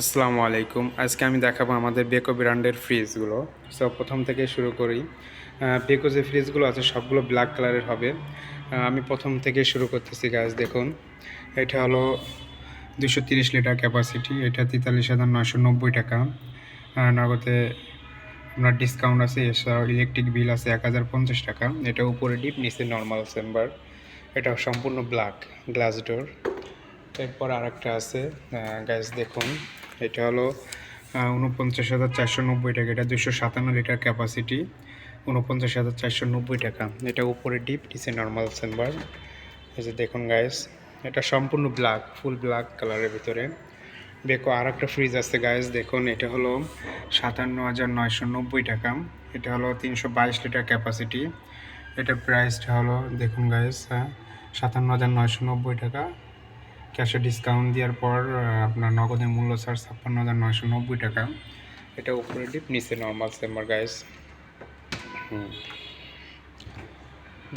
আসসালামু আলাইকুম। আজকে আমি দেখাবো আমাদের বেকো ব্র্যান্ডের ফ্রিজগুলো। সো প্রথম থেকে শুরু করি। বেকো যে ফ্রিজগুলো আছে, সবগুলো ব্ল্যাক কালারের হবে। আমি প্রথম থেকে শুরু করতেছি গাছ দেখুন। এটা হলো দুশো তিরিশ লিটার ক্যাপাসিটি এটা তেতাল্লিশ হাজার নয়শো নব্বই টাকা। নগদে আপনার ডিসকাউন্ট আছে, এছাড়াও ইলেকট্রিক বিল আছে এক হাজার পঞ্চাশ টাকা। এটা উপরে ডিপ নিচে নর্মাল চেম্বার এটা সম্পূর্ণ ব্ল্যাক গ্লাস ডোর এরপর আরেকটা আছে গ্যাস দেখুন। এটা হলো উনপঞ্চাশ হাজার চারশো নব্বই টাকা। এটা দুশো সাতান্ন লিটার ক্যাপাসিটি উনপঞ্চাশ হাজার চারশো নব্বই টাকা। এটা উপরে ডিপ নিচে নর্মাল চেম্বার এই যে দেখুন গাইস এটা সম্পূর্ণ ব্ল্যাক ফুল ব্ল্যাক কালারের ভিতরে। দেখো আর একটা ফ্রিজ আছে গাইস দেখুন, এটা হলো সাতান্ন হাজার নয়শো নব্বই টাকা। এটা হলো তিনশো বাইশ লিটার ক্যাপাসিটি এটা প্রাইসটা হলো, দেখুন গাইস সাতান্ন হাজার নয়শো নব্বই টাকা। ক্যাশে ডিসকাউন্ট দেওয়ার পর আপনার নগদের মূল্য স্যার ছাপ্পান্ন হাজার নয়শো নব্বই টাকা। এটা উপরে ডিপ নিচে নর্মাল চেম্বার গাইস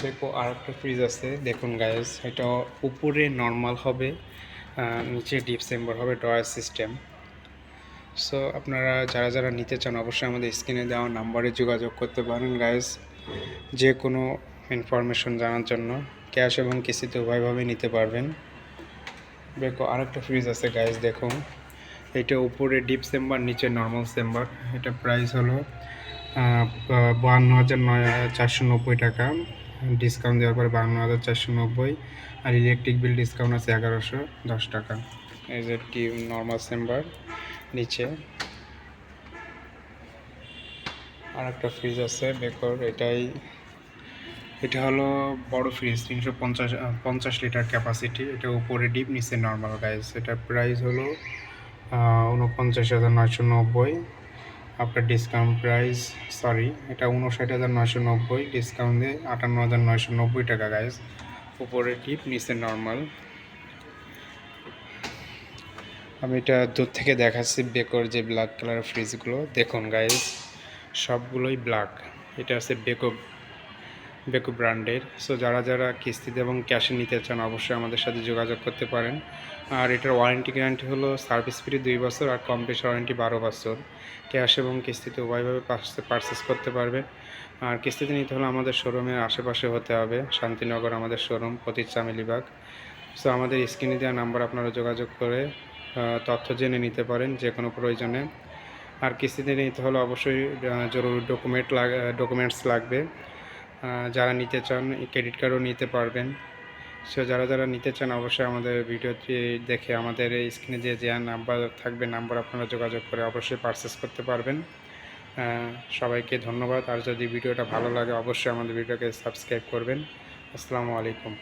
দেখো আর একটা ফ্রিজ আছে। দেখুন গাইস এটা উপরে নর্মাল হবে নিচে ডিপ চেম্বার হবে ডয়ার সিস্টেম সো আপনারা যারা যারা নিতে চান, অবশ্যই আমাদের স্ক্রিনে দেওয়া নাম্বারে যোগাযোগ করতে পারেন গাইস যে কোনো ইনফরমেশন জানার জন্য ক্যাশ এবং কিস্তিতে উভয়ভাবে নিতে পারবেন। দেখো, আরেকটা ফ্রিজ আছে গাইজ দেখুন এটা উপরে ডিপ চেম্বার নিচে নর্মাল চেম্বার এটা প্রাইস হলো বাহান্ন হাজার নয় চারশো নব্বই টাকা। ডিসকাউন্ট দেওয়ার পরে বাহান্ন হাজার চারশো নব্বই। আর ইলেকট্রিক বিল ডিসকাউন্ট আছে এগারোশো দশ টাকা। এই যে ডিপ নর্মাল চেম্বার নিচে। আর একটা ফ্রিজ আছে, বেকর, এটাই এটা হলো বড় ফ্রিজ তিনশো পঞ্চাশ পঞ্চাশ লিটার ক্যাপাসিটি এটা উপরে ডিপ নিচে নর্মাল গাইস এটার প্রাইস হলো উনপঞ্চাশ হাজার নয়শো নব্বই। আপনার ডিসকাউন্ট প্রাইস সরি এটা উনষাট হাজার নয়শো নব্বই। ডিসকাউন্ট দিয়ে আটান্ন হাজার নয়শো নব্বই টাকা গাইস উপরে ডিপ নিচে নর্মাল আমি এটা দূর থেকে দেখাচ্ছি বেকর যে ব্ল্যাক কালার ফ্রিজগুলো দেখুন গাইস সবগুলোই ব্ল্যাক এটা আছে বেকো বেকু ব্র্যান্ডের। সো যারা যারা কিস্তিতে এবং ক্যাশে নিতে চান, অবশ্যই আমাদের সাথে যোগাযোগ করতে পারেন। আর এটার ওয়ারেন্টি গ্যারান্টি হলো সার্ভিস ফ্রি দুই বছর আর কম বেশি ওয়ারেন্টি বারো বছর। ক্যাশ এবং কিস্তিতে উভয়ভাবে পারচেস করতে পারবে আর কিস্তিতে নিতে হলে আমাদের শোরুমের আশেপাশে হতে হবে। শান্তিনগর আমাদের শোরুম পতির চামেলিবাগ সো আমাদের স্ক্রিনে দেওয়া নাম্বার আপনারা যোগাযোগ করে তথ্য জেনে নিতে পারেন যে কোনো প্রয়োজনে। আর কিস্তিতে নিতে হলে অবশ্যই জরুরি ডকুমেন্ট লাগ ডকুমেন্টস লাগবে। যারা নিতে চান ক্রেডিট কার্ডও নিতে পারবেন। সো যারা যারা নিতে চান, অবশ্যই আমাদের ভিডিওটি দেখে আমাদের এই স্ক্রিনে যে যে নাম্বার থাকবে নাম্বার আপনারা যোগাযোগ করে অবশ্যই পারচেস করতে পারবেন। সবাইকে ধন্যবাদ। আর যদি ভিডিওটা ভালো লাগে, অবশ্যই আমাদের ভিডিওকে সাবস্ক্রাইব করবেন। আসসালামু আলাইকুম।